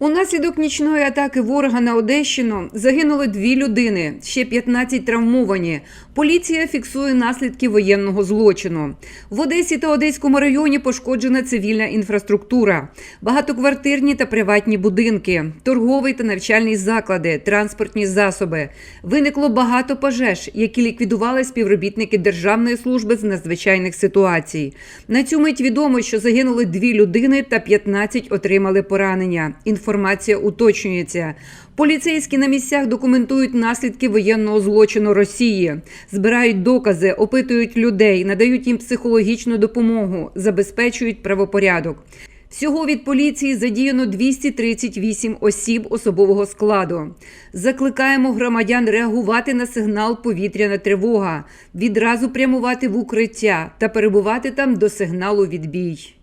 Унаслідок нічної атаки ворога на Одещину загинули дві людини, ще 15 травмовані. Поліція фіксує наслідки воєнного злочину. В Одесі та Одеському районі пошкоджена цивільна інфраструктура, багатоквартирні та приватні будинки, торговий та навчальні заклади, транспортні засоби. Виникло багато пожеж, які ліквідували співробітники Державної служби з надзвичайних ситуацій. На цю мить відомо, що загинули дві людини та 15 отримали поранення. Інформація уточнюється. Поліцейські на місцях документують наслідки воєнного злочину Росії, збирають докази, опитують людей, надають їм психологічну допомогу, забезпечують правопорядок. Всього від поліції задіяно 238 осіб особового складу. Закликаємо громадян реагувати на сигнал повітряна тривога, відразу прямувати в укриття та перебувати там до сигналу відбій.